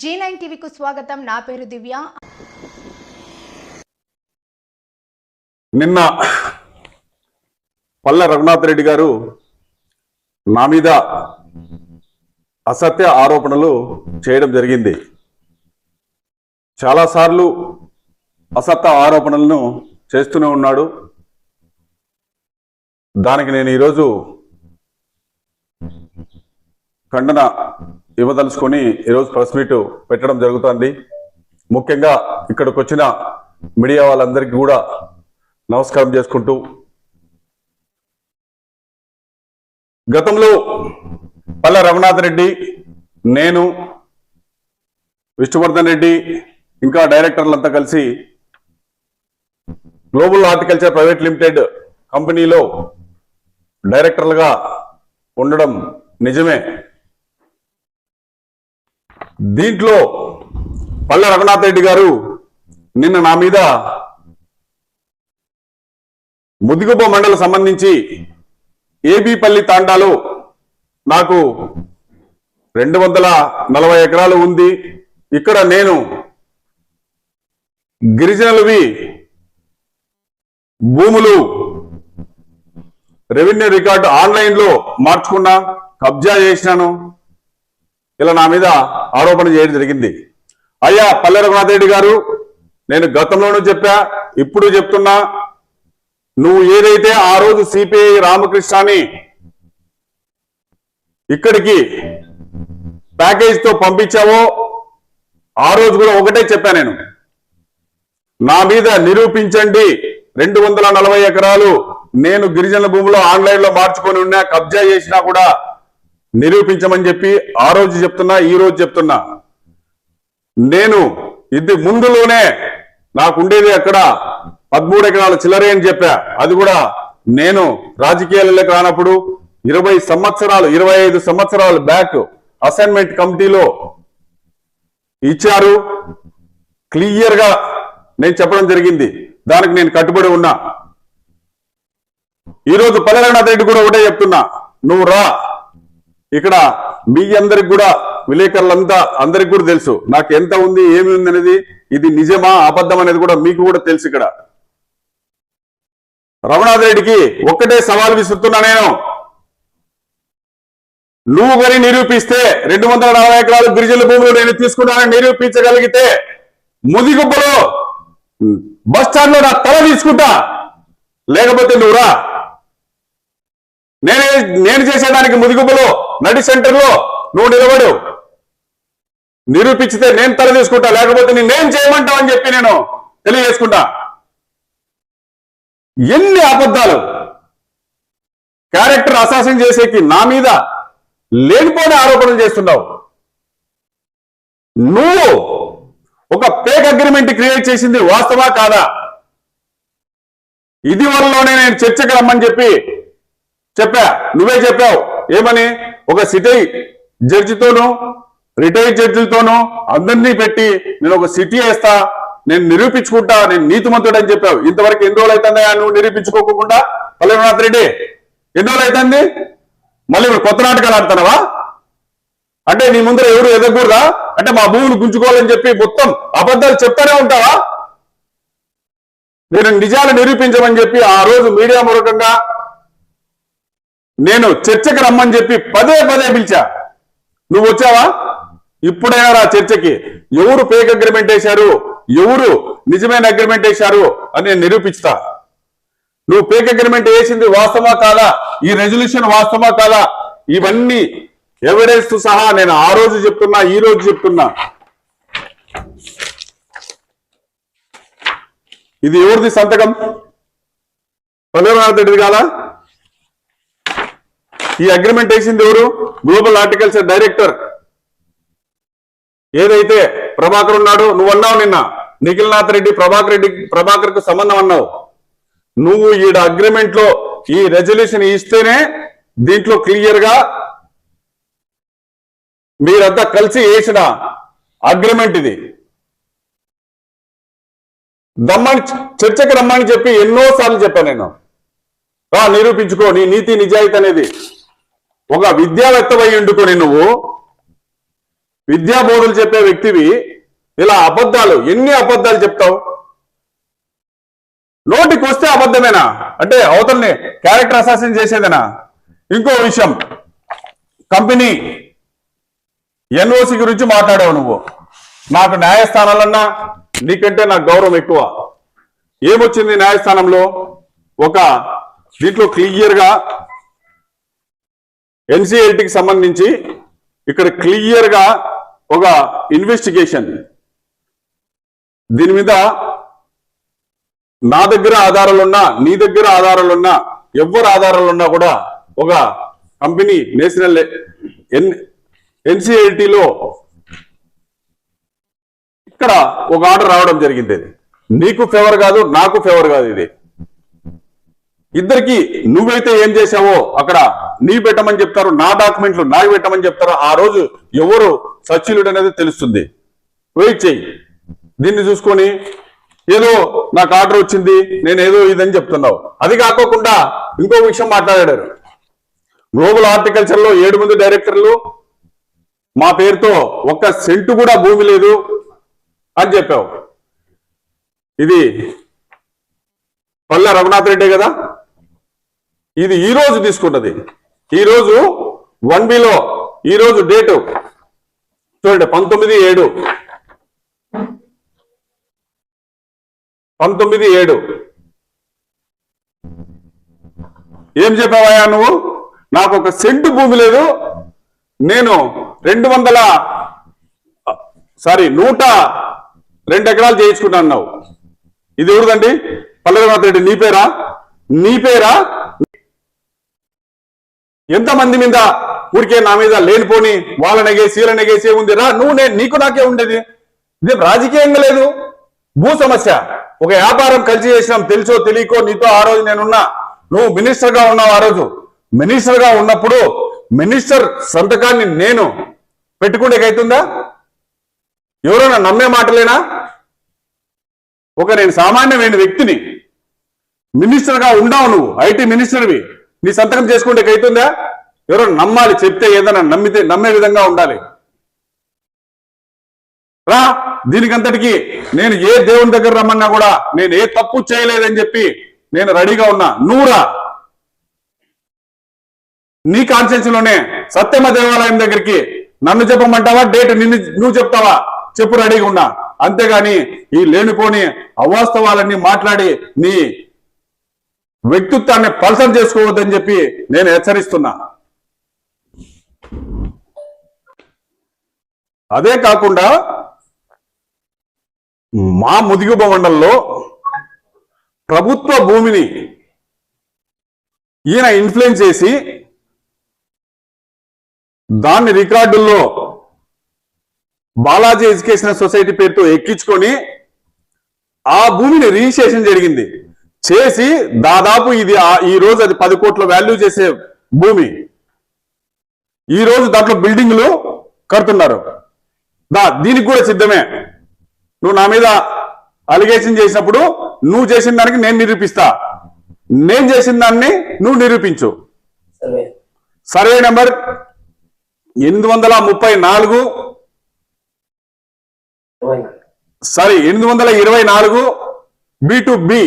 G nine టీవీకు స్వాగతం. నా పేరు దివ్య. నిన్న పల్లె రఘునాథ్ రెడ్డి గారు నా మీద అసత్య ఆరోపణలు చేయడం జరిగింది. చాలాసార్లు అసత్య ఆరోపణలను చేస్తూనే ఉన్నాడు. దానికి నేను ఈరోజు ఖండన ఇవ్వదలుచుకొని ఈరోజు ప్రెస్ మీట్ పెట్టడం జరుగుతుంది. ముఖ్యంగా ఇక్కడికి వచ్చిన మీడియా వాళ్ళందరికీ కూడా నమస్కారం చేసుకుంటూ గతంలో పల్లె రఘునాథ్ రెడ్డి నేను విష్ణువర్ధన్ రెడ్డి ఇంకా డైరెక్టర్లంతా కలిసి గ్లోబల్ హార్టికల్చర్ ప్రైవేట్ లిమిటెడ్ కంపెనీలో డైరెక్టర్లుగా ఉండడం నిజమే. దీంట్లో పల్లె రఘునాథ్ రెడ్డి గారు నిన్న నా మీద ముదిగుబ మండలం సంబంధించి ఏబీపల్లి తాండాలో నాకు రెండు వందల నలభై ఎకరాలు ఉంది. ఇక్కడ నేను గిరిజనులవి భూములు రెవెన్యూ రికార్డు ఆన్లైన్లో మార్చుకున్నా కబ్జా చేసినాను. ఇలా నా మీద ఆరోపణ చేయడం జరిగింది. అయ్యా పల్లె రఘునాథ్ రెడ్డి గారు నేను గతంలోనూ చెప్పా ఇప్పుడు చెప్తున్నా నువ్వు ఏదైతే ఆ రోజు సిపిఐ రామకృష్ణని ఇక్కడికి ప్యాకేజ్తో పంపించావో ఆ రోజు కూడా ఒకటే చెప్పా నేను. నా మీద నిరూపించండి రెండు వందల నలభై ఎకరాలు నేను గిరిజన భూమిలో ఆన్లైన్లో మార్చుకొని ఉన్నా కబ్జా చేసినా కూడా నిరూపించమని చెప్పి ఆ రోజు చెప్తున్నా ఈ రోజు చెప్తున్నా. నేను ఇది ముందులోనే నాకుండేది అక్కడ పదమూడు ఎకరాల చిల్లరే అని చెప్పా. అది కూడా నేను రాజకీయాలలోకి రానప్పుడు ఇరవై సంవత్సరాలు ఇరవై ఐదు సంవత్సరాల బ్యాక్ అసైన్మెంట్ కమిటీలో ఇచ్చారు. క్లియర్గా నేను చెప్పడం జరిగింది. దానికి నేను కట్టుబడి ఉన్నా. ఈరోజు పల్లెరనాథ్ రెడ్డి కూడా ఒకటే చెప్తున్నా. నువ్వు రా. ఇక్కడ మీ అందరికి కూడా విలేకరులంతా అందరికి కూడా తెలుసు. నాకు ఎంత ఉంది ఏమి ఉంది అనేది ఇది నిజమా అబద్ధం అనేది కూడా మీకు కూడా తెలుసు ఇక్కడ. రమణాథ్ రెడ్డికి ఒక్కటే సవాల్ విసురుతున్నా నేను. నువ్వు కానీ నిరూపిస్తే రెండు వందల నలభై ఎకరాలు గిరిజన భూములు నేను తీసుకున్నానని నిరూపించగలిగితే ముదిగుబ్బలో బస్ స్టాండ్లో నా తల తీసుకుంటా. లేకపోతే నువ్వు రా. నేనే నేను చేసేదానికి ముదిగుబ్బలో నడి సెంటర్లో నువ్వు నిలబడు. నిరూపించితే నేను తల తీసుకుంటా లేకపోతే నేనేం చేయమంటావు అని చెప్పి నేను తెలియజేసుకుంటా. ఎన్ని అబద్ధాలు. క్యారెక్టర్ అసాసం చేసేకి నా మీద లేనిపోని ఆరోపణలు చేస్తున్నావు. నువ్వు ఒక పేక్ అగ్రిమెంట్ క్రియేట్ చేసింది వాస్తవా కాదా? ఇది వల్లనే నేను చర్చకు రమ్మని చెప్పి చెప్పా నువ్వే చెప్పావు. ఏమని? ఒక సిటీ జడ్జితోనూ రిటైర్డ్ జడ్జిలతోనూ అందరినీ పెట్టి నేను ఒక సిటీ వేస్తా నేను నిరూపించుకుంటా నేను నీతిమంతుడు అని చెప్పావు. ఇంతవరకు ఎన్ని రోజులు అవుతుందా నువ్వు నిరూపించుకోకుండా? పల్లెనాథ్ రెడ్డి ఎన్ని రోజులు అవుతుంది? మళ్ళీ ఇప్పుడు కొత్త నాటకాలు ఆడుతున్నావా? అంటే నీ ముందర ఎవరు ఎదగకూడదా? అంటే మా భూమిని గుంజుకోవాలని చెప్పి మొత్తం అబద్ధాలు చెప్తానే ఉంటావా? నేను నిజాలు నిరూపించమని చెప్పి ఆ రోజు మీడియా మూలకంగా నేను చర్చకి రమ్మని చెప్పి పదే పదే పిలిచా. నువ్వు వచ్చావా? ఇప్పుడైనా రా చర్చకి. ఎవరు ఫేక్ అగ్రిమెంట్ వేశారు? ఎవరు నిజమైన అగ్రిమెంట్ వేశారు? అని నేను నిరూపిస్తా నువ్వు ఫేక్ అగ్రిమెంట్ వేసింది వాస్తవా కాదా? ఈ రెజల్యూషన్ వాస్తవా కాదా? ఇవన్నీ ఎవిడెన్స్తో సహా నేను ఆ రోజు చెప్తున్నా ఈ రోజు చెప్తున్నా. ఇది ఎవరిది సంతకం? పల్లెనాథ్ రెడ్డిది కాదా ఈ అగ్రిమెంట్ వేసింది ఎవరు? గ్లోబల్ హార్టికల్చర్ డైరెక్టర్ ఏదైతే ప్రభాకర్ ఉన్నాడు నువ్వు అన్నావు నిన్న నిఖిల్నాథ్ రెడ్డి ప్రభాకర్ రెడ్డి ప్రభాకర్కు సంబంధం అన్నావు. నువ్వు ఈడ అగ్రిమెంట్లో ఈ రెజల్యూషన్ ఇస్తేనే దీంట్లో క్లియర్గా మీరంతా కలిసి వేసిన అగ్రిమెంట్ ఇది. దమ్మని చర్చకి రమ్మని చెప్పి ఎన్నో సార్లు చెప్పాను నేను. నిరూపించుకో నీ నీతి నిజాయితీ అనేది. ఒక విద్యావేత్తవై ఉండుకొని నువ్వు విద్యా బోధలు చెప్పే వ్యక్తివి ఇలా అబద్ధాలు ఎన్ని అబద్ధాలు చెప్తావు? నోటికి వస్తే అబద్ధమేనా? అంటే అవతల్ని క్యారెక్టర్ అసాసిన్ చేసేదేనా? ఇంకో విషయం కంపెనీ ఎన్ఓసి గురించి మాట్లాడావు నువ్వు. నాకు న్యాయస్థానాలన్నా నీకంటే నాకు గౌరవం ఎక్కువ. ఏమొచ్చింది న్యాయస్థానంలో? ఒక దీంట్లో క్లియర్గా ఎన్సిఎల్టీకి సంబంధించి ఇక్కడ క్లియర్గా ఒక ఇన్వెస్టిగేషన్. దీని మీద నా దగ్గర ఆధారాలున్నా నీ దగ్గర ఆధారాలున్నా ఎవరు ఆధారాలున్నా కూడా ఒక కంపెనీ నేషనల్ ఎన్ ఎన్సిఐటిలో ఇక్కడ ఒక ఆర్డర్ రావడం జరిగింది. నీకు ఫేవర్ కాదు నాకు ఫేవర్ కాదు ఇది. ఇద్దరికి నువ్వైతే ఏం చేశావో అక్కడ నీ పెట్టమని చెప్తారు నా డాక్యుమెంట్లు నాకు పెట్టమని చెప్తారు ఆ రోజు ఎవరు సచిలుడు అనేది తెలుస్తుంది. వెయిట్ చెయ్యి దీన్ని చూసుకొని ఏదో నాకు ఆర్డర్ వచ్చింది నేను ఏదో ఇదని చెప్తున్నావు. అది కాకోకుండా ఇంకో విషయం మాట్లాడారు గ్లోబల్ హార్టికల్చర్లో ఏడు మంది డైరెక్టర్లు మా పేరుతో ఒక్క సెంటు కూడా భూమి లేదు అని చెప్పావు. ఇది పల్లె రఘునాథ్ రెడ్డి కదా? ఇది ఈ రోజు తీసుకున్నది. ఈ రోజు వన్ బిలో ఈ రోజు డేటు చూడండి పంతొమ్మిది ఏడు. పంతొమ్మిది ఏడు. ఏం చెప్పావయ్యా నువ్వు? నాకు ఒక సెంటు భూమి లేదు. నేను రెండు వందల సారీ నూట రెండు ఎకరాలు చేయించుకుంటా అన్నావు. ఇది ఎవరిదండి? పల్లవి రెడ్డి నీ పేరా? నీ పేరా? ఎంతమంది మీద ఊరికే నా మీద లేనిపోని వాళ్ళ నెగేసి వీళ్ళ నెగేసి ఉంది రా నువ్వు నేను నీకు నాకే ఉండేది. ఇది రాజకీయంగా లేదు? భూ సమస్య. ఒక వ్యాపారం కలిసి చేసినాం తెలుసో తెలియకో నీతో ఆ రోజు నేనున్నా. నువ్వు మినిస్టర్గా ఉన్నావు ఆ రోజు. మినిస్టర్గా ఉన్నప్పుడు మినిస్టర్ సంతకాన్ని నేను పెట్టుకునేకైతుందా ఎవరైనా నమ్మే మాటలేనా? ఒక నేను సామాన్యమైన వ్యక్తిని మినిస్టర్గా ఉండవు నువ్వు ఐటీ మినిస్టర్వి. నీ సంతకం చేసుకుంటే కైతుందా ఎవరో నమ్మాలి చెప్తే ఏదైనా నమ్మితే నమ్మే విధంగా ఉండాలి. రా దీనికంతటికి నేను ఏ దేవుని దగ్గర రమ్మన్నా కూడా నేను ఏ తప్పు చేయలేదని చెప్పి నేను రెడీగా ఉన్నా. నూరా నీ కాన్షియన్స్లోనే సత్యమ దేవాలయం దగ్గరికి నన్ను చెప్పమంటావా? డేట్ నిన్ను నువ్వు చెప్తావా? చెప్పు రెడీగా ఉన్నా. అంతేగాని ఈ లేనిపోని అవాస్తవాలన్నీ మాట్లాడి నీ వ్యక్తిత్వాన్ని పల్సర్ చేసుకోవద్దని చెప్పి నేను హెచ్చరిస్తున్నా. అదే కాకుండా మా ముదిగుబ మండలంలో ప్రభుత్వ భూమిని ఈయన ఇన్ఫ్లుయెన్స్ చేసి దాన్ని రికార్డుల్లో బాలాజీ ఎడ్యుకేషన్ సొసైటీ పేరుతో ఎక్కించుకొని ఆ భూమిని రిజిస్ట్రేషన్ జరిగింది. చేసి దాదాపు ఇది ఈ రోజు అది పది కోట్ల వాల్యూ చేసే భూమి. ఈ రోజు దాంట్లో బిల్డింగ్లు కడుతున్నారు. దా దీనికి కూడా సిద్ధమే. నువ్వు నా మీద అలిగేషన్ చేసినప్పుడు నువ్వు చేసిన దానికి నేను నిరూపిస్తా. నేను చేసిన దాన్ని నువ్వు నిరూపించు. సర్వే నెంబర్ ఎనిమిది వందల ముప్పై నాలుగు. సారీ ఎనిమిది వందల ఇరవై నాలుగు బి టు బి.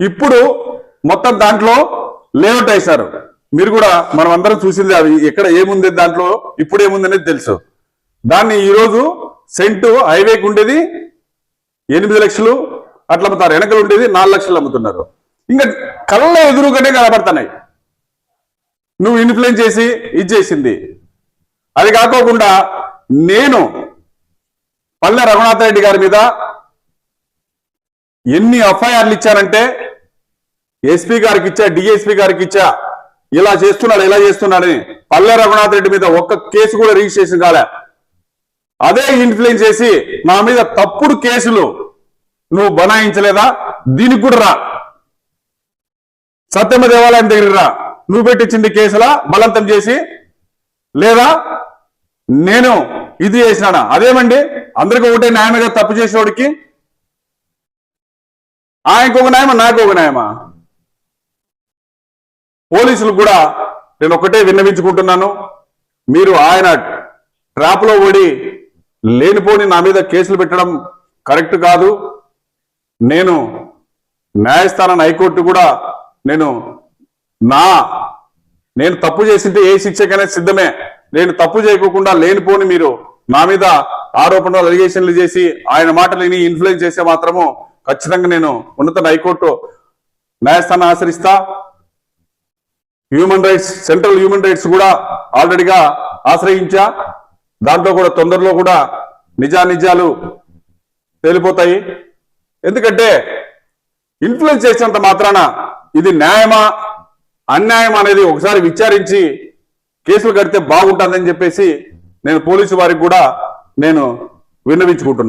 ఇప్పుడు మొత్తం దాంట్లో లేఅవుట్ వేశారు. మీరు కూడా మనం అందరం చూసింది అవి ఎక్కడ ఏముంది దాంట్లో ఇప్పుడు ఏముంది అనేది తెలుసు. దాన్ని ఈరోజు సెంటు హైవేకి ఉండేది ఎనిమిది లక్షలు అట్లా అమ్ముతారు. వెనకలు ఉండేది నాలుగు లక్షలు అమ్ముతున్నారు. ఇంకా కళ్ళ ఎదురుగానే కనబడుతున్నాయి. నువ్వు ఇన్ఫ్లుయెన్స్ చేసి ఇది చేసింది. అది కాకోకుండా నేను పల్లె రఘునాథ రెడ్డి గారి మీద ఎన్ని ఎఫ్ఐఆర్లు ఇచ్చారంటే ఎస్పీ గారికి ఇచ్చా డిఎస్పీ గారికి ఇచ్చా ఇలా చేస్తున్నాడు ఇలా చేస్తున్నాడని పల్లె రఘునాథ్ రెడ్డి మీద ఒక్క కేసు కూడా రిజిస్ట్రేషన్ కాలే. అదే ఇన్ఫ్లుయెన్స్ చేసి నా మీద తప్పుడు కేసులు నువ్వు బనాయించలేదా? దీనికి కూడా రా. సత్యమ దేవాలయం దగ్గర రా. నువ్వు పెట్టించింది కేసులా? బలవంతం చేసి. లేదా? నేను ఇది చేసినానా? అదేమండి? అందరికి ఒకటే న్యాయమే కదా తప్పు చేసేవాడికి? ఆయనకు ఒక న్యాయమా? నాకు ఒక న్యాయమా? పోలీసులు కూడా నేను ఒకటే విన్నవించుకుంటున్నాను. మీరు ఆయన ట్రాప్లో ఓడి లేనిపోని నా మీద కేసులు పెట్టడం కరెక్ట్ కాదు. నేను న్యాయస్థానం హైకోర్టు కూడా నేను నా నేను తప్పు చేసింటే ఏ శిక్షకైనా సిద్ధమే. నేను తప్పు చేయకోకుండా లేనిపోని మీరు నా మీద ఆరోపణలు అలిగేషన్లు చేసి ఆయన మాటలని ఇన్ఫ్లుయెన్స్ చేస్తే మాత్రము ఖచ్చితంగా నేను ఉన్నత హైకోర్టు న్యాయస్థానం ఆశ్రయిస్తా. Human rights central human rights కూడా ఆల్రెడీగా ఆశ్రయించా. దాంట్లో కూడా తొందరలో కూడా నిజానిజాలు తేలిపోతాయి. ఎందుకంటే ఇన్ఫ్లుయెన్స్ చేసినంత మాత్రాన ఇది న్యాయమా అన్యాయం అనేది ఒకసారి విచారించి కేసులు కడితే బాగుంటుందని చెప్పేసి నేను పోలీసు వారికి కూడా నేను విన్నవించుకుంటున్నా.